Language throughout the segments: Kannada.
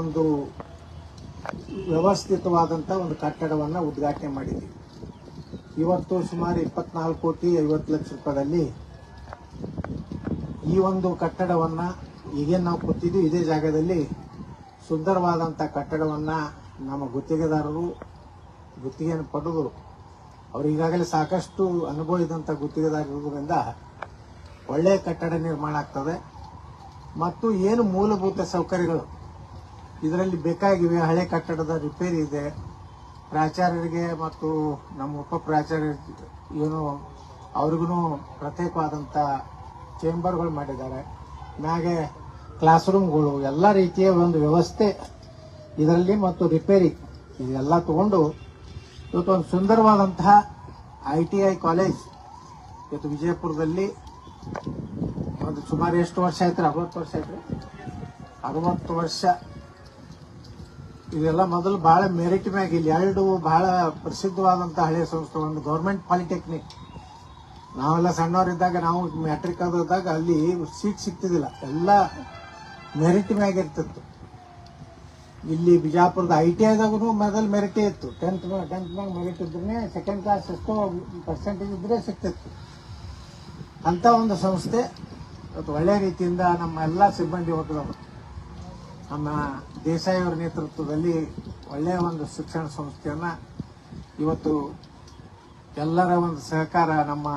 ಒಂದು ವ್ಯವಸ್ಥಿತವಾದಂಥ ಒಂದು ಕಟ್ಟಡವನ್ನು ಉದ್ಘಾಟನೆ ಮಾಡಿದ್ವಿ. ಇವತ್ತು ಸುಮಾರು ಇಪ್ಪತ್ನಾಲ್ಕು ಕೋಟಿ ಐವತ್ತು ಲಕ್ಷ ರೂಪಾಯಿದಲ್ಲಿ ಈ ಒಂದು ಕಟ್ಟಡವನ್ನು ಈಗೇನು ನಾವು ಕೂತಿದ್ವಿ, ಇದೇ ಜಾಗದಲ್ಲಿ ಸುಂದರವಾದಂಥ ಕಟ್ಟಡವನ್ನು ನಮ್ಮ ಗುತ್ತಿಗೆದಾರರು, ಗುತ್ತಿಗೆಯನ್ನು ಪಡೆದು ಅವರು ಈಗಾಗಲೇ ಸಾಕಷ್ಟು ಅನುಭವ ಇದ್ದಂಥ ಗುತ್ತಿಗೆದಾರರಿಂದ ಒಳ್ಳೆಯ ಕಟ್ಟಡ ನಿರ್ಮಾಣ ಆಗ್ತದೆ. ಮತ್ತು ಏನು ಮೂಲಭೂತ ಸೌಕರ್ಯಗಳು? ಇದರಲ್ಲಿ ಬೇಕಾಗಿವೆ ಹಳೆ ಕಟ್ಟಡದ ರಿಪೇರಿ ಇದೆ. ಪ್ರಾಚಾರ್ಯರಿಗೆ ಮತ್ತು ನಮ್ಮ ಉಪ ಪ್ರಾಚಾರ್ಯ ಏನು ಅವ್ರಿಗೂ ಪ್ರತ್ಯೇಕವಾದಂಥ ಚೇಂಬರ್ಗಳು ಮಾಡಿದ್ದಾರೆ. ಮ್ಯಾಗೆ ಕ್ಲಾಸ್ ರೂಮ್ಗಳು ಎಲ್ಲ ರೀತಿಯ ಒಂದು ವ್ಯವಸ್ಥೆ ಇದರಲ್ಲಿ ಮತ್ತು ರಿಪೇರಿ ಇದೆಲ್ಲ ತಗೊಂಡು ಇವತ್ತು ಒಂದು ಸುಂದರವಾದಂತಹ ಐ ಟಿ ಐ ಕಾಲೇಜ್ ಇವತ್ತು ವಿಜಯಪುರದಲ್ಲಿ ಒಂದು ಸುಮಾರು ಎಷ್ಟು ವರ್ಷ ಆಯ್ತು? ಅರವತ್ತು ವರ್ಷ ಆಯ್ತು. ಅರವತ್ತು ವರ್ಷ ಇದೆಲ್ಲ ಮೊದಲು ಬಹಳ ಮೆರಿಟ್ ಮ್ಯಾಗ ಇಲ್ಲಿ ಎರಡು ಬಹಳ ಪ್ರಸಿದ್ಧವಾದಂಥ ಹಳೆಯ ಸಂಸ್ಥೆ, ಒಂದು ಗೌರ್ಮೆಂಟ್ ಪಾಲಿಟೆಕ್ನಿಕ್ ನಾವೆಲ್ಲ ಸಣ್ಣವರಿದ್ದಾಗ ನಾವು ಮ್ಯಾಟ್ರಿಕ್ ಆದಾಗ ಅಲ್ಲಿ ಸೀಟ್ ಸಿಗ್ತಿದ್ದಿಲ್ಲ. ಎಲ್ಲ ಮೆರಿಟ್ ಮ್ಯಾಗ ಇರ್ತಿತ್ತು. ಇಲ್ಲಿ ಬಿಜಾಪುರದ ಐ ಟಿ ಐದಾಗೂ ಮೊದಲು ಮೆರಿಟೇ ಇತ್ತು. ಟೆಂತ್ ಟೆಂತ್ ಮ್ಯಾಗ ಮೆರಿಟ್ ಇದ್ರೆ ಸೆಕೆಂಡ್ ಕ್ಲಾಸ್ ಎಷ್ಟೋ ಪರ್ಸೆಂಟೇಜ್ ಇದ್ರೆ ಸಿಗ್ತಿತ್ತು. ಅಂತ ಒಂದು ಸಂಸ್ಥೆ. ಒಳ್ಳೆ ರೀತಿಯಿಂದ ನಮ್ಮ ಎಲ್ಲ ಸಿಬ್ಬಂದಿ ವರ್ಗದವರು ನಮ್ಮ ದೇಸಾಯಿ ಅವರ ನೇತೃತ್ವದಲ್ಲಿ ಒಳ್ಳೆಯ ಒಂದು ಶಿಕ್ಷಣ ಸಂಸ್ಥೆಯನ್ನ ಇವತ್ತು ಎಲ್ಲರ ಒಂದು ಸಹಕಾರ ನಮ್ಮ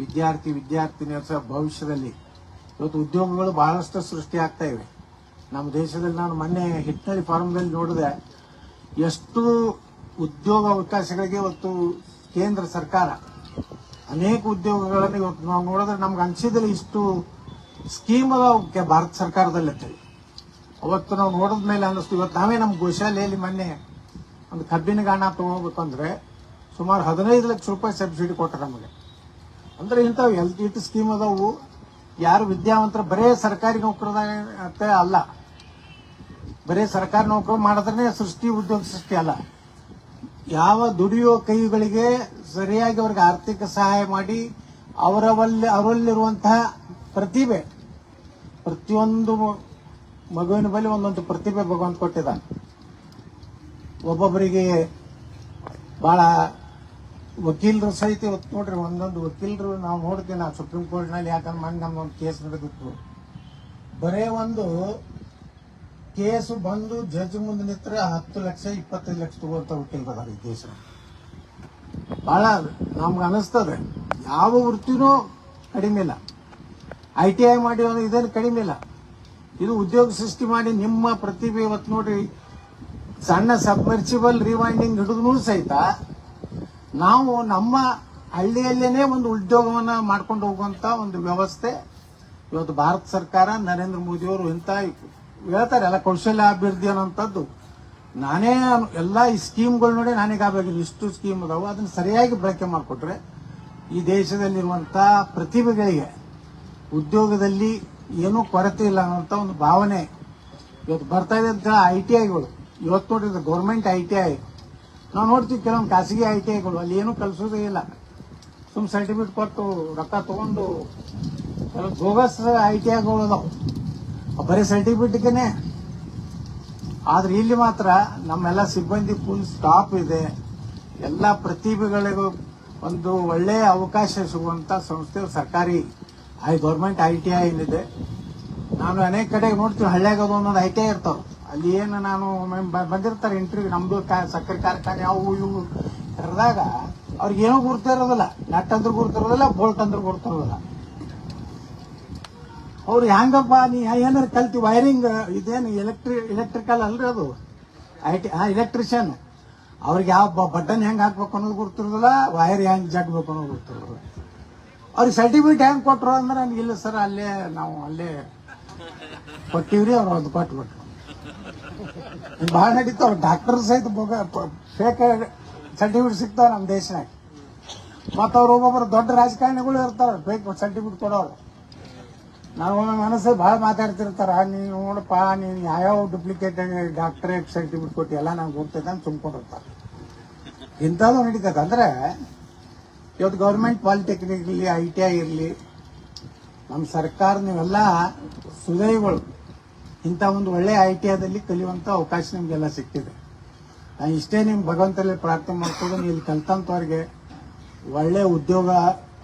ವಿದ್ಯಾರ್ಥಿ ವಿದ್ಯಾರ್ಥಿನಿಯರ ಸಹ ಭವಿಷ್ಯದಲ್ಲಿ ಇವತ್ತು ಉದ್ಯೋಗಗಳು ಬಹಳಷ್ಟು ಸೃಷ್ಟಿ ಆಗ್ತಾ ಇವೆ. ನಮ್ಮ ದೇಶದಲ್ಲಿ ನಾನು ಮೊನ್ನೆ ಹಿಟ್ನಳ್ಳಿ ಫಾರ್ಮ್ದಲ್ಲಿ ನೋಡಿದೆ, ಎಷ್ಟು ಉದ್ಯೋಗ ಅವಕಾಶಗಳಿಗೆ ಇವತ್ತು ಕೇಂದ್ರ ಸರ್ಕಾರ ಅನೇಕ ಉದ್ಯೋಗಗಳನ್ನು ಇವತ್ತು ನಾವು ನೋಡಿದ್ರೆ ನಮ್ಗೆ ಅನಿಸಿದಲ್ಲಿ ಇಷ್ಟು ಸ್ಕೀಮ್ ಅದಾವ ಭಾರತ ಸರ್ಕಾರದಲ್ಲಿ ಅಂತೇಳಿ ಅವತ್ತು ನಾವು ನೋಡಿದ ಮೇಲೆ ಅನ್ನಿಸ್ತು. ಇವತ್ತು ನಾವೇ ನಮ್ಮ ಗೋಶಾಲೆಯಲ್ಲಿ ಮೊನ್ನೆ ಒಂದು ಕಬ್ಬಿನ ಗಾಣ ತಗೋಬೇಕಂದ್ರೆ ಸುಮಾರು ಹದಿನೈದು ಲಕ್ಷ ರೂಪಾಯಿ ಸಬ್ಸಿಡಿ ಕೊಟ್ಟರೆ ನಮಗೆ. ಅಂದ್ರೆ ಇಂಥವು ಎಲ್ ಇಟ್ಟು ಸ್ಕೀಮ್ ಅದಾವು. ಯಾರು ವಿದ್ಯಾವಂತರ, ಬರೇ ಸರ್ಕಾರಿ ನೌಕರದಾಗ ಅಲ್ಲ. ಬರೇ ಸರ್ಕಾರಿ ನೌಕರು ಮಾಡಿದ್ರೆ ಸೃಷ್ಟಿ, ಉದ್ಯೋಗ ಸೃಷ್ಟಿ ಅಲ್ಲ. ಯಾವ ದುಡಿಯೋ ಕೈಗಳಿಗೆ ಸರಿಯಾಗಿ ಅವ್ರಿಗೆ ಆರ್ಥಿಕ ಸಹಾಯ ಮಾಡಿ ಅವರವಲ್ಲಿ, ಅವರಲ್ಲಿರುವಂತಹ ಪ್ರತಿಭೆ, ಪ್ರತಿಯೊಂದು ಮಗುವಿನ ಬಳಿ ಒಂದೊಂದು ಪ್ರತಿಭೆ ಭಗವಂತ ಕೊಟ್ಟಿದ ಒಬ್ಬೊಬ್ಬರಿಗೆ ಬಹಳ ವಕೀಲರು ಸಹಿತ ಇವತ್ತು ನೋಡ್ರಿ, ಒಂದೊಂದು ವಕೀಲರು ನಾವು ನೋಡ್ತೀವಿ, ನಾವು ಸುಪ್ರೀಂ ಕೋರ್ಟ್ನಲ್ಲಿ ಯಾಕಂದ್ರೆ ನಮ್ಮ ನಮ್ದೊಂದು ಕೇಸ್ ನಡೆದಿತ್ತು. ಬರೇ ಒಂದು ಕೇಸು ಬಂದು ಜಡ್ಜ್ ಮುಂದೆ ನಿಂತರೆ ಹತ್ತು ಲಕ್ಷ, ಇಪ್ಪತ್ತೈದು ಲಕ್ಷ ತಗೋಂತ ವಕೀಲರು ಈ ದೇಶ. ಬಹಳ ನಮ್ಗೆ ಅನಿಸ್ತದೆ. ಯಾವ ವೃತ್ತಿನೂ ಕಡಿಮೆ ಇಲ್ಲ. ಐ ಟಿ ಐ ಮಾಡಿ ಒಂದು ಇದೇನು ಕಡಿಮೆ ಇಲ್ಲ. ಇದು ಉದ್ಯೋಗ ಸೃಷ್ಟಿ ಮಾಡಿ ನಿಮ್ಮ ಪ್ರತಿಭೆ ಇವತ್ತು ನೋಡ್ರಿ ಸಣ್ಣ ಸಬ್ಮರ್ಸಿಬಲ್ ರಿವೈಂಡಿಂಗ್ ಹಿಡಿದ್ನೂ ಸಹಿತ ನಾವು ನಮ್ಮ ಹಳ್ಳಿಯಲ್ಲೇನೆ ಒಂದು ಉದ್ಯೋಗವನ್ನ ಮಾಡ್ಕೊಂಡು ಹೋಗುವಂತ ಒಂದು ವ್ಯವಸ್ಥೆ ಇವತ್ತು ಭಾರತ ಸರ್ಕಾರ, ನರೇಂದ್ರ ಮೋದಿ ಅವರು ಇಂಥ ಹೇಳ್ತಾರೆ, ಎಲ್ಲ ಕೌಶಲ್ಯ ಅಭಿವೃದ್ಧಿ ಅನ್ನೋಂಥದ್ದು ನಾನೇ ಎಲ್ಲ ಈ ಸ್ಕೀಮ್ಗಳು ನೋಡಿ ನನಗೆ ಆಗಬೇಕು ಇಷ್ಟು ಸ್ಕೀಮ್ ಅದಾವು. ಅದನ್ನ ಸರಿಯಾಗಿ ಬಳಕೆ ಮಾಡಿಕೊಟ್ರೆ ಈ ದೇಶದಲ್ಲಿರುವಂತ ಪ್ರತಿಭೆಗಳಿಗೆ, ಉದ್ಯೋಗದಲ್ಲಿ ಏನೂ ಕೊರತೆ ಇಲ್ಲ ಅನ್ನೋಂಥ ಒಂದು ಭಾವನೆ ಇವತ್ತು ಬರ್ತಾ ಇದೆ ಅಂತ ಐ ಟಿ ಐಗಳು. ಇವತ್ತು ನೋಡಿದ್ರೆ ಗೌರ್ಮೆಂಟ್ ಐ ಟಿ ಐ. ನಾವು ನೋಡ್ತೀವಿ ಕೆಲವೊಂದು ಖಾಸಗಿ ಐ ಟಿ ಐಗಳು, ಅಲ್ಲಿ ಏನೂ ಕಲಿಸೋದೇ ಇಲ್ಲ. ಸುಮ್ ಸರ್ಟಿಫಿಕೇಟ್ ಕೊಟ್ಟು ರೊಕ್ಕ ತಗೊಂಡು ಕೆಲವು ಬೋಗಸ್ ಐ ಟಿ ಐಗಳು ಅದಾವೆ. ಬರೀ ಸರ್ಟಿಫಿಕೇಟ್ಗೆನೆ ಆದ್ರೆ ಇಲ್ಲಿ ಮಾತ್ರ ನಮ್ಮೆಲ್ಲ ಸಿಬ್ಬಂದಿ ಫುಲ್ ಸ್ಟಾಪ್ ಇದೆ. ಎಲ್ಲ ಪ್ರತಿಭೆಗಳಿಗೂ ಒಂದು ಒಳ್ಳೆಯ ಅವಕಾಶ ಸಿಗುವಂತ ಸಂಸ್ಥೆ ಸರ್ಕಾರಿ. I government I T I ಏನಿದೆ ನಾನು ಅನೇಕ ಕಡೆ ನೋಡ್ತೀನಿ, ಹಳ್ಳಿಯಾಗ ಒಂದೊಂದು ಐ ಟಿ ಐ ಇರ್ತಾವ. ಅಲ್ಲಿ ಏನು ನಾನು ಬಂದಿರ್ತಾರೆ ಇಂಟರ್ವ್ಯೂ ನಮ್ಮದು ಕಾ- ಸಕ್ಕರೆ ಕಾರ್ಖಾನೆ, ಅವು ಇವು ಕರೆದಾಗ ಅವ್ರಿಗೆ ಏನೂ ಗುರ್ತಿರೋದಿಲ್ಲ ನಟ್ ಅಂದ್ರೆ ಗುರ್ತಿರೋದಿಲ್ಲ ಬೋಲ್ಟ್ ಅಂದ್ರೆ ಗುರ್ತಿರೋದಿಲ್ಲ ಅವ್ರು ಹೆಂಗಪ್ಪ ನೀ ಏನಾರು ಕಲ್ತಿ, ವೈರಿಂಗ್, ಇದೇನು ಎಲೆಕ್ಟ್ರಿ, ಎಲೆಕ್ಟ್ರಿಕಲ್ ಅಲ್ರಿ ಅದು? ಐ ಟಿ ಎಲೆಕ್ಟ್ರಿಷಿಯನ್ ಅವ್ರಿಗೆ ಯಾವ ಬಟನ್ ಹೆಂಗೆ ಹಾಕ್ಬೇಕು ಅನ್ನೋದು ಗುರ್ತಿರೋದಿಲ್ಲ ವೈರ್ ಹೆಂಗೆ ಜಗ್ಬೇಕು ಅನ್ನೋದು ಗೊತ್ತಿರೋದಿಲ್ಲ ಅವ್ರಿಗೆ ಸರ್ಟಿಫಿಕೇಟ್ ಹೆಂಗೆ ಕೊಟ್ರು ಅಂದ್ರೆ ನನಗೆ ಇಲ್ಲ ಸರ್, ಅಲ್ಲೇ ನಾವು ಅಲ್ಲೇ ಕೊಟ್ಟಿವ್ರಿ, ಅವ್ರು ಒಂದು ಕೊಟ್ಬಿಟ್ರು. ಭಾಳ ನಡೀತಾವ ಡಾಕ್ಟರ್ ಸಹಿತ ಫೇಕ್ ಸರ್ಟಿಫಿಕೇಟ್ ಸಿಗ್ತಾವ ನಮ್ಮ ದೇಶನಾಗ ಮತ್ತು ಅವ್ರು ಒಬ್ಬೊಬ್ಬರು ದೊಡ್ಡ ರಾಜಕಾರಣಿಗಳು ಇರ್ತಾರೆ ಫೇಕ್ ಸರ್ಟಿಫಿಕೇಟ್ ಕೊಡೋರು. ನಾವು ಮನಸ್ಸು ಭಾಳ ಮಾತಾಡ್ತಿರ್ತಾರೆ, ನೀನು ನೋಡಪ್ಪ, ನೀನು ಯಾವ್ಯಾವ ಡೂಪ್ಲಿಕೇಟ್ ಡಾಕ್ಟರೇಟ್ ಸರ್ಟಿಫಿಕೇಟ್ ಕೊಟ್ಟು, ಎಲ್ಲ ನಂಗೆ ಹೋಗ್ತೈತೆ ಅಂತ ತುಂಬ್ಕೊಂಡಿರ್ತಾರೆ ಇಂಥದ್ದು ನಡೀತದೆ ಅಂದ್ರೆ ಇವತ್ತು ಗೌರ್ಮೆಂಟ್ ಪಾಲಿಟೆಕ್ನಿಕ್ ಇರಲಿ ಐ ಟಿ ಐ ಇರಲಿ ನಮ್ಮ ಸರ್ಕಾರ ನೀವೆಲ್ಲ ಸುದೈಗಳು ಇಂಥ ಒಂದು ಒಳ್ಳೆಯ ಐ ಟಿ ಐದಲ್ಲಿ ಕಲಿಯುವಂಥ ಅವಕಾಶ ನಿಮಗೆಲ್ಲ ಸಿಕ್ತಿದೆ. ನಾನು ಇಷ್ಟೇ ನಿಮ್ಗೆ ಭಗವಂತಲ್ಲಿ ಪ್ರಾರ್ಥನೆ ಮಾಡ್ಕೊಂಡು ನೀವು ಇಲ್ಲಿ ಕಲ್ತಂಥವ್ರಿಗೆ ಒಳ್ಳೆಯ ಉದ್ಯೋಗ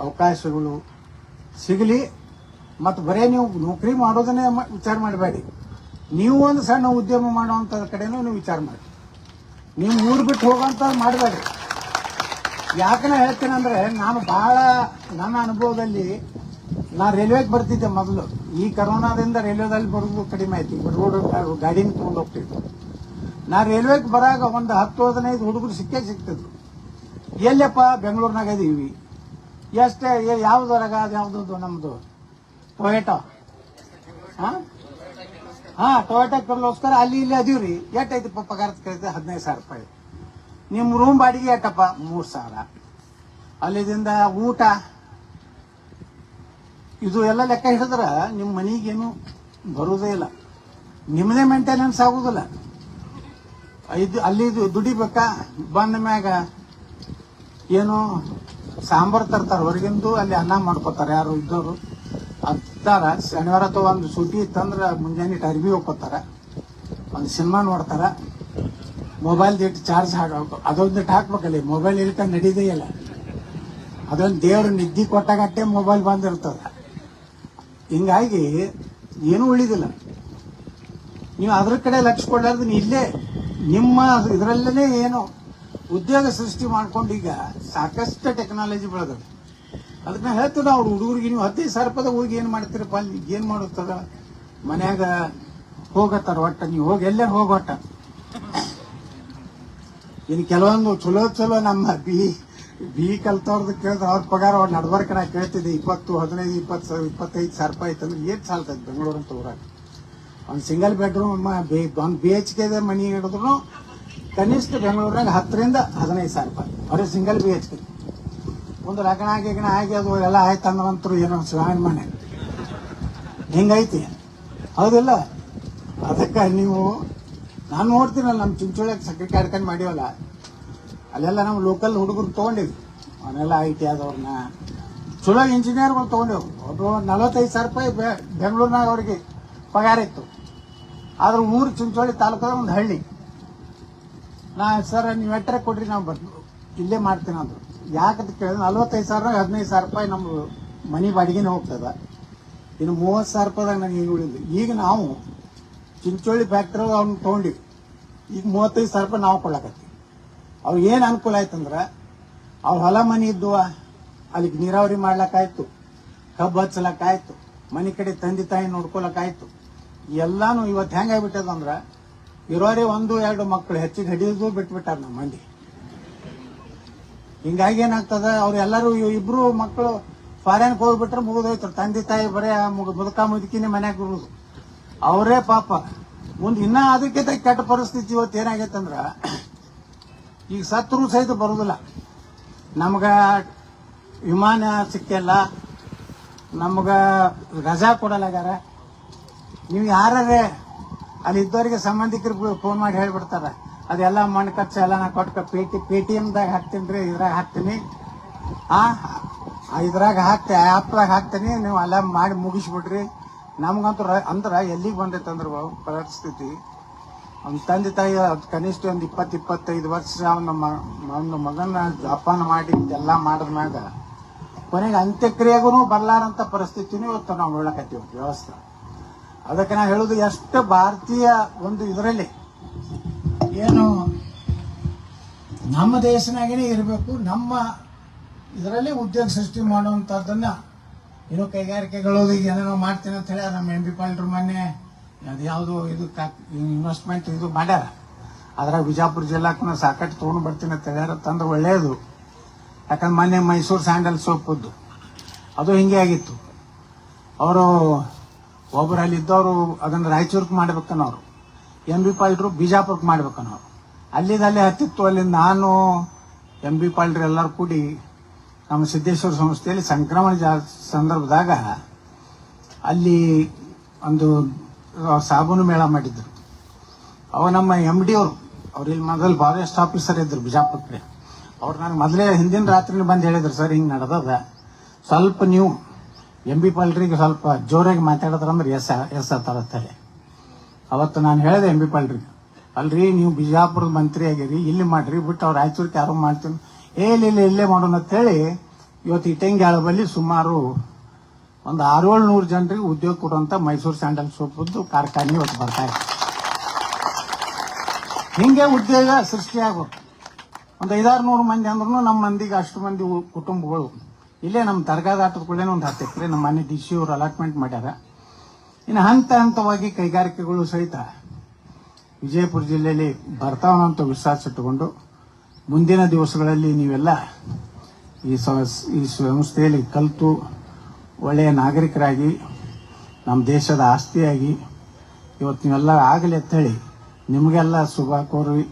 ಅವಕಾಶಗಳು ಸಿಗಲಿ, ಮತ್ತು ಬರೇ ನೀವು ನೌಕರಿ ಮಾಡೋದನ್ನೇ ವಿಚಾರ ಮಾಡಬೇಡಿ. ನೀವು ಒಂದು ಸಣ್ಣ ಉದ್ಯಮ ಮಾಡುವಂಥ ಕಡೆನೂ ನೀವು ವಿಚಾರ ಮಾಡಿ ನೀವು ಊರು ಬಿಟ್ಟು ಹೋಗೋಂಥದ್ದು ಮಾಡಬೇಡಿ. ಯಾಕನ ಹೇಳ್ತೀನಿ ಅಂದ್ರೆ, ನಾನು ಬಹಳ ನನ್ನ ಅನುಭವದಲ್ಲಿ ನಾ ರೈಲ್ವೆಗೆ ಬರ್ತಿದ್ದೆ ಮೊದಲು. ಈ ಕರೋನಾದಿಂದ ರೈಲ್ವೆದಲ್ಲಿ ಬರೋದು ಕಡಿಮೆ ಆಯ್ತು. ರೋಡ್, ಗಾಡಿನ ತಗೊಂಡು ಹೋಗ್ತಿದ್ದೆ. ನಾ ರೈಲ್ವೆಗೆ ಬರಾಗ ಒಂದು ಹತ್ತು, ಹದಿನೈದು ಹುಡುಗರು ಸಿಕ್ಕೇ ಸಿಗ್ತಿದ್ರು ಎಲ್ಲಪ್ಪ ಬೆಂಗಳೂರಿನಾಗ ಇದೀವಿ. ಎಷ್ಟೇ ಯಾವ್ದೊರಗ? ಅದು ಯಾವ್ದು ನಮ್ದು. ಟೊಯೋಟೋ. ಹಾ? ಹಾ, ಟೊಯೋಟೋ ಅಲ್ಲಿ ಇಲ್ಲಿ ಅದೀವ್ರಿ. ಎಷ್ಟೈತಪ್ಪ ಪಗಾರ ಕೇಳಿದ್ರೆ ಹದಿನೈದು ಸಾವಿರ ರೂಪಾಯಿ. ನಿಮ್ಮ ರೂಮ್ ಬಾಡಿಗೆ ಎಟ್ಟಪ್ಪ ಮೂರು ಸಾವಿರ. ಅಲ್ಲಿದಿಂದ ಊಟ, ಇದು ಎಲ್ಲ ಲೆಕ್ಕ ಹಿಡಿದ್ರೆ ನಿಮ್ಮ ಮನೆಗೇನು ಬರುವುದೇ ಇಲ್ಲ. ನಿಮ್ಮದೇ ಮೇಂಟೆನೆನ್ಸ್ ಆಗುದಿಲ್ಲ. ಇದು ಅಲ್ಲಿ ಇದು ದುಡಿಬೇಕಾ ಬಂದ ಮ್ಯಾಗ ಏನು ಸಾಂಬಾರು ತರ್ತಾರ, ಹೊರಗಿಂದು ಅಲ್ಲಿ ಅನ್ನ ಮಾಡ್ಕೋತಾರ, ಯಾರು ಇದ್ದವರು. ಹತ್ತಾರ ಶನಿವಾರ ಅಥವಾ ಒಂದು ಸೂಟಿ ಇತ್ತಂದ್ರ ಮುಂಜಾನೆ ಅರ್ಬಿ ಹೋಗ್ಕೋತಾರ. ಒಂದು ಸಿನಿಮಾ ನೋಡ್ತಾರ. ಮೊಬೈಲ್ ಇಟ್ಟು ಚಾರ್ಜ್ ಹಾಕಬೇಕು ಅದೊಂದು ಹಾಕ್ಬೇಕಲ್ಲಿ ಮೊಬೈಲ್ ಇಲ್ಕ ನಡೀದೇ ಇಲ್ಲ. ಅದೊಂದು ದೇವ್ರ ನಿದ್ದಿ ಕೊಟ್ಟಾಗಟ್ಟೆ ಮೊಬೈಲ್ ಬಂದಿರ್ತದ. ಹಿಂಗಾಗಿ ಏನೂ ಉಳಿದಿಲ್ಲ. ನೀವು ಅದ್ರ ಕಡೆ ಲಕ್ಷ ಕೊಡಲಾರ್ದು ಇಲ್ಲೇ, ನಿಮ್ಮ ಇದರಲ್ಲೇ ಏನು ಉದ್ಯೋಗ ಸೃಷ್ಟಿ ಮಾಡ್ಕೊಂಡು ಈಗ ಸಾಕಷ್ಟು ಟೆಕ್ನಾಲಜಿ ಬೆಳೆದವೆ ಅದನ್ನ ಹೇಳ್ತದ ಅವ್ರು ಹುಡುಗರಿಗೆ, ನೀವು ಹದಿನೈದು ಸಾವಿರ ರೂಪಾಯಿ ಹೋಗಿ ಏನು ಮಾಡ್ತೀರಪ್ಪ, ಅಲ್ಲಿ ಏನು ಮಾಡುತ್ತದ? ಮನ್ಯಾಗ ಹೋಗತ್ತಾರ ಒಟ್ಟ, ನೀವು ಹೋಗಿ ಎಲ್ಲೇ ಹೋಗೋಟ ಇನ್ನು ಕೆಲವೊಂದು ಚಲೋ ಚಲೋ ನಮ್ಮ ಬಿ ಬಿ ಕಲ್ತವ್ರದ್ದು ಕೇಳಿದ್ರೆ ಅವ್ರ ಪಗಾರ ಅವ್ರು ನಾ ಕೇಳ್ತಿದ್ದೆ ಇಪ್ಪತ್ತು, ಹದಿನೈದು, ಇಪ್ಪತ್ತು ಸಾವಿರ, ಇಪ್ಪತ್ತೈದು ಸಾವಿರ ರೂಪಾಯಿ ಐತಂದ್ರೆ ಏನ್ ಸಾಲ್ತದೆ ಬೆಂಗಳೂರು ಅಂತ ಊರಾಗ? ಒಂದು ಸಿಂಗಲ್ ಬೆಡ್ರೂಮ್ ಒಂದು ಬಿ ಎಚ್ ಕೆ ಮನಿ ಹಿಡಿದ್ರು ಕನಿಷ್ಠ ಬೆಂಗಳೂರಾಗ ಹತ್ತರಿಂದ ಹದಿನೈದು ಸಾವಿರ ರೂಪಾಯಿ ಅವ್ರಿಗೆ ಸಿಂಗಲ್ ಬಿ ಎಚ್ ಕೆ ಒಂದು ಲಗ್ನ ಗಿಗ್ನ ಆಗಿ ಅದು ಎಲ್ಲ ಆಯ್ತು ಅಂದ್ರಂತರು ಏನೋ ಸ್ವಾಮಿ ಮನೆ. ಹಿಂಗೈತಿ? ಹೌದಿಲ್ಲ? ಅದಕ್ಕೆ ನೀವು ನಾನು ನೋಡ್ತೀನಲ್ಲ ನಮ್ಮ ಚಿಂಚೋಳಿಯಾಗ ಸಕ್ಕರೆ ಕಾರ್ಖಾನೆ ಮಾಡಿವಲ್ಲ ಅಲ್ಲೆಲ್ಲ ನಮ್ಮ ಲೋಕಲ್ ಹುಡುಗರು ತೊಗೊಂಡಿವಿ. ಅವನ್ನೆಲ್ಲ ಐ ಟಿ ಆದವ್ರನ್ನ. ಚಲೋ ಇಂಜಿನಿಯರ್ಗಳು ತೊಗೊಂಡೆವು. ಒಬ್ಬರು ನಲವತ್ತೈದು ಸಾವಿರ ರೂಪಾಯಿ ಬೆಂಗಳೂರಿನಾಗ ಅವ್ರಿಗೆ ಪಗಾರ ಇತ್ತು. ಆದ್ರೆ ಊರು ಚಿಂಚೋಳಿ ತಾಲೂಕದ ಒಂದು ಹಳ್ಳಿ. ನಾ ಸರ್, ನೀವು ಎಟ್ಟರೆ ಕೊಡ್ರಿ, ನಾವು ಬರ್ತೀವಿ ಇಲ್ಲೇ ಮಾಡ್ತೀನಿ ಅಂದ್ರು ಯಾಕಂತ ಕೇಳಿದ್ರೆ, ನಲ್ವತ್ತೈದು ಸಾವಿರ ಹದಿನೈದು ಸಾವಿರ ರೂಪಾಯಿ ನಮ್ಮ ಮನೆ ಬಾಡಿಗೆನೇ ಹೋಗ್ತದ. ಇನ್ನು ಮೂವತ್ತು ಸಾವಿರ ರೂಪಾಯಿದಾಗ ನನಗೆ ಈಗ ನಾವು ಚಿಂಚೋಳಿ ಫ್ಯಾಕ್ಟ್ರಿ ಅವ್ನ ತಗೊಂಡಿ ಈಗ ಮೂವತ್ತೈದು ಸಾವಿರ ರೂಪಾಯಿ ನಾವು ಕೊಡ್ಲಕತ್ತೀವಿ. ಅವು ಏನು ಅನುಕೂಲ ಆಯ್ತಂದ್ರೆ ಅವು ಹೊಲ ಮನಿ ಇದ್ದುವ ಅಲ್ಲಿಗೆ ನೀರಾವರಿ ಮಾಡ್ಲಕ್ಕಾಯ್ತು ಕಬ್ಬು ಹಚ್ಚಲಕ್ಕಾಯ್ತು ಮನೆ ಕಡೆ ತಂದೆ ತಾಯಿ ನೋಡ್ಕೊಳಕ್ಕಾಯ್ತು ಎಲ್ಲಾನು ಇವತ್ತು ಹೆಂಗಾಗ್ಬಿಟ್ಟದಂದ್ರೆ ಇರೋರೇ ಒಂದು, ಎರಡು ಮಕ್ಕಳು ಹೆಚ್ಚಿಗೆ ಹಿಡಿಯೋದು ಬಿಟ್ಬಿಟ್ಟಾರ ನಮ್ಮ ಮಂದಿ. ಹಿಂಗಾಗಿ ಏನಾಗ್ತದ ಅವ್ರೆಲ್ಲರೂ ಇಬ್ರು ಮಕ್ಕಳು ಫಾರಿನ್ಗೆ ಹೋಗ್ಬಿಟ್ರೆ ಮುಗಿದೋಯ್ತಾರ ತಂದೆ ತಾಯಿ ಬರೇ ಮುದುಕ ಮುದುಕಿನೇ ಮನ್ಯಾಗ ಇರುದು. ಅವರೇ ಪಾಪ. ಮುಂದೆ ಇನ್ನ ಅದಕ್ಕಿಂತ ಕೆಟ್ಟ ಪರಿಸ್ಥಿತಿ ಇವತ್ತು ಏನಾಗೈತಂದ್ರ, ಈಗ ಸತ್ರು ಸಹಿತ ಬರುದಿಲ್ಲ. ನಮ್ಗ ವಿಮಾನ ಸಿಕ್ಕಲ್ಲ. ನಮ್ಗ ರಜಾ ಕೊಡಲಾಗ್ಯಾರ. ನೀವು ಯಾರೇ ಅಲ್ಲಿ ಇದ್ದವರಿಗೆ ಸಂಬಂಧಿಕರು ಫೋನ್ ಮಾಡಿ ಹೇಳ್ಬಿಡ್ತಾರ. ಅದೆಲ್ಲ ಮಣ್ಣು ಖರ್ಚು ಎಲ್ಲ ನಾ ಕೊಟ್ಟು ಪೇಟಿ ಎಮ್ದಾಗ ಹಾಕ್ತೀನಿ ರೀ ಇದ್ರಾಗ ಹಾಕ್ತೀನಿ. ಆ, ಇದ್ರಾಗ ಹಾಕ್ತಿ ಆ್ಯಪ್ದಾಗ ಹಾಕ್ತೀನಿ, ನೀವು ಅಲ್ಲ ಮಾಡಿ ಮುಗಿಸ್ಬಿಡ್ರಿ. ನಮ್ಗಂತೂ ಅಂದ್ರ ಎಲ್ಲಿಗೆ ಬಂದೈತೆ ಅಂದ್ರೆ ಬಾವು ಪರಿಸ್ಥಿತಿ. ಅವ್ನ ತಂದೆ ತಾಯಿ ಕನಿಷ್ಠ ಒಂದು ಇಪ್ಪತ್ತು ಇಪ್ಪತ್ತೈದು ವರ್ಷ ಅವನ ಅವನ ಮಗನ ಜಪಾನ ಮಾಡಿ ಎಲ್ಲ ಮಾಡಿದ್ಮ್ಯಾಗ ಕೊನೆಗೆ ಅಂತ್ಯಕ್ರಿಯೆಗೂ ಬರ್ಲಾರಂತ ಪರಿಸ್ಥಿತಿನೂ ಇವತ್ತು ನಾವು ಹೇಳಕತ್ತೀವಿ ವ್ಯವಸ್ಥೆ. ಅದಕ್ಕೆ ನಾ ಹೇಳೋದು ಎಷ್ಟು ಭಾರತೀಯ ಒಂದು ಇದರಲ್ಲಿ ಏನು ನಮ್ಮ ದೇಶನಾಗೇನೆ ಇರಬೇಕು, ನಮ್ಮ ಇದರಲ್ಲಿ ಉದ್ಯೋಗ ಸೃಷ್ಟಿ ಮಾಡುವಂಥದ್ದನ್ನ ಏನೋ ಕೈಗಾರಿಕೆಗಳು ಈಗ ಏನೇನೋ ಮಾಡ್ತೀನಿ ಅಂತ ಹೇಳಿ ನಮ್ಮ ಎಂ ಬಿ ಪಾಲ್ರು ಮೊನ್ನೆ. ಅದು ಯಾವುದು ಇದು ಇನ್ವೆಸ್ಟ್ಮೆಂಟ್ ಇದು ಮಾಡ್ಯಾರ. ಅದ್ರಾಗ ಬಿಜಾಪುರ ಜಿಲ್ಲಾಕನ ಸಾಕಷ್ಟು ತೊಗೊಂಡು ಬರ್ತೀನಿ ಅಂತ ಹೇಳ್ಯಾರ, ತಂದ್ರೆ ಒಳ್ಳೆಯದು ಯಾಕಂದ್ರೆ ಮೊನ್ನೆ ಮೈಸೂರು ಸ್ಯಾಂಡಲ್ ಸೋಪದ್ದು. ಅದು ಹಿಂಗೆ ಆಗಿತ್ತು. ಅವರು ಒಬ್ಬರು ಅಲ್ಲಿ ಇದ್ದವರು ಅದನ್ನ ರಾಯಚೂರ್ಗೆ ಮಾಡ್ಬೇಕನ್ನೋರು. M B ಪಾಲ್ರು ಬಿಜಾಪುರಕ್ಕೆ ಮಾಡ್ಬೇಕನ್ನೋರು. ಅಲ್ಲಿಂದ ಅಲ್ಲೇ ಹತ್ತಿತ್ತು, ಅಲ್ಲಿಂದ ನಾನು ಎಂ ಬಿ ಪಾಲ್ರು ಎಲ್ಲರೂ ಕೂಡಿ ನಮ್ಮ ಸಿದ್ದೇಶ್ವರ ಸಂಸ್ಥೆಯಲ್ಲಿ ಸಂಕ್ರಮಣ ಜಾ, ಸಂದರ್ಭದಾಗ ಅಲ್ಲಿ ಒಂದು ಸಾಬೂನು ಮೇಳ ಮಾಡಿದ್ರು. ಅವ ನಮ್ಮ ಎಂ ಡಿ ಅವರು, ಅವ್ರು ಇಲ್ಲಿ ಮೊದಲು ಫಾರೆಸ್ಟ್ ಆಫೀಸರ್ ಇದ್ರು ಬಿಜಾಪುರಕ್ಕೆ ಅವ್ರು ನನಗೆ ಮೊದಲೇ ಹಿಂದಿನ ರಾತ್ರಿ ಬಂದು ಹೇಳಿದ್ರು, ಸರ್, ಹಿಂಗೆ ನಡೆದದ. ಸ್ವಲ್ಪ ನೀವು ಎಂ ಬಿ ಪಾಲ್ರಿಗೆ ಸ್ವಲ್ಪ ಜೋರಾಗಿ ಮಾತಾಡಿದ್ರಂದ್ರೆ ಎಸ್ ಎಸ್ ಹೇಳಿ ಅವತ್ತು ನಾನು ಹೇಳಿದೆ ಎಂ ಬಿ ಪಾಲ್ಟ್ರಿಗೆ, ಅಲ್ರಿ, ನೀವು ಬಿಜಾಪುರದ ಮಂತ್ರಿ ಆಗಿರಿ, ಇಲ್ಲಿ ಮಾಡ್ರಿ ಬಿಟ್ಟು ಅವ್ರು ರಾಯಚೂರಿಗೆ ಯಾರು ಮಾಡ್ತೀನಿ. ಏ ಇಲ್ಲ ಮಾಡೋಣ ಅಂತೇಳಿ ಇವತ್ತು ಇಟ್ಟಂಗ್ಯಾಳ ಸುಮಾರು ಒಂದು ಆರೇಳು ನೂರು ಜನರಿಗೆ ಉದ್ಯೋಗ ಕೊಡುವಂತ ಮೈಸೂರು ಸ್ಯಾಂಡಲ್ ಸೋಪದ್ದು ಕಾರ್ಖಾನೆ ಇವತ್ತು ಬರ್ತಾ ಇದೆ. ಹಿಂಗೆ ಉದ್ಯೋಗ ಸೃಷ್ಟಿಯಾಗಬೇಕು ಒಂದು ಐದಾರು ನೂರು ಮಂದಿ ಅಂದ್ರೂ ನಮ್ಮ ಮಂದಿಗೆ ಅಷ್ಟು ಮಂದಿ ಕುಟುಂಬಗಳು. ಇಲ್ಲೇ ನಮ್ಮ ದರ್ಗಾದಾಟದ ಕೂಡ ಒಂದು ಹತ್ತು ಎಕರೆ ನಮ್ಮ ಮನೆ ಡಿ ಸಿ ಅವರು ಅಲಾಟ್ಮೆಂಟ್ ಮಾಡ್ಯಾರ. ಇನ್ನು ಹಂತ ಹಂತವಾಗಿ ಕೈಗಾರಿಕೆಗಳು ಸಹಿತ ವಿಜಯಪುರ ಜಿಲ್ಲೆಯಲ್ಲಿ ಬರ್ತಾವನಂತ ವಿಶ್ವಾಸ ಇಟ್ಟುಕೊಂಡು ಮುಂದಿನ ದಿವಸಗಳಲ್ಲಿ ನೀವೆಲ್ಲ ಈ ಈ ಸಂಸ್ಥೆಯಲ್ಲಿ ಕಲಿತು ಒಳ್ಳೆಯ ನಾಗರಿಕರಾಗಿ, ನಮ್ಮ ದೇಶದ ಆಸ್ತಿಯಾಗಿ, ಇವತ್ತು ನೀವೆಲ್ಲ ಆಗಲಿ ಅಂತೇಳಿ ನಿಮಗೆಲ್ಲ ಶುಭ ಕೋರಿ,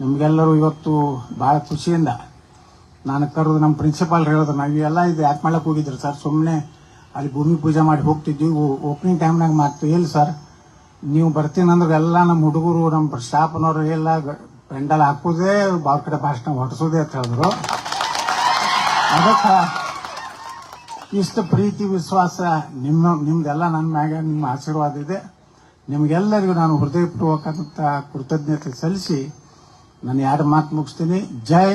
ನಿಮಗೆಲ್ಲರೂ ಇವತ್ತು ಭಾಳ ಖುಷಿಯಿಂದ ನಾನು ಕರೆದು ನಮ್ಮ ಪ್ರಿನ್ಸಿಪಾಲ್ ಹೇಳಿದ್ರು ಎಲ್ಲ ಇದು ಯಾಕೆ ಮಾಡಕ್ಕೆ ಹೋಗಿದ್ರು ಸರ್? ಸುಮ್ಮನೆ ಅಲ್ಲಿ ಭೂಮಿ ಪೂಜೆ ಮಾಡಿ ಹೋಗ್ತಿದ್ವಿ. ಓಪನಿಂಗ್ ಟೈಮ್ನಾಗ ಮಾಡ್ತೀವಿ ಎಲ್ಲಿ ಸರ್? ನೀವು ಬರ್ತೀನಂದ್ರೆ ಎಲ್ಲ ನಮ್ಮ ಹುಡುಗರು, ನಮ್ಮ ಸ್ಟಾಫ್ನವರು ಎಲ್ಲ ಪೆಂಡಲ್ ಹಾಕೋದೇ ಬಾವು ಕಡೆ ಭಾಷಣ ಹೊಡಿಸೋದೇ ಅಂತ ಹೇಳಿದ್ರು. ಅದಕ್ಕೆ ಇಷ್ಟು ಪ್ರೀತಿ, ವಿಶ್ವಾಸ, ನಿಮ್ಮ, ನಿಮ್ದೆಲ್ಲ ನನ್ನ ಮ್ಯಾಗ, ನಿಮ್ಮ ಆಶೀರ್ವಾದ ಇದೆ. ನಿಮಗೆಲ್ಲರಿಗೂ ನಾನು ಹೃದಯಪೂರ್ವಕ ಕೃತಜ್ಞತೆ ಸಲ್ಲಿಸಿ, ನಾನು ಎರಡು ಮಾತು ಮುಗಿಸ್ತೀನಿ. ಜೈ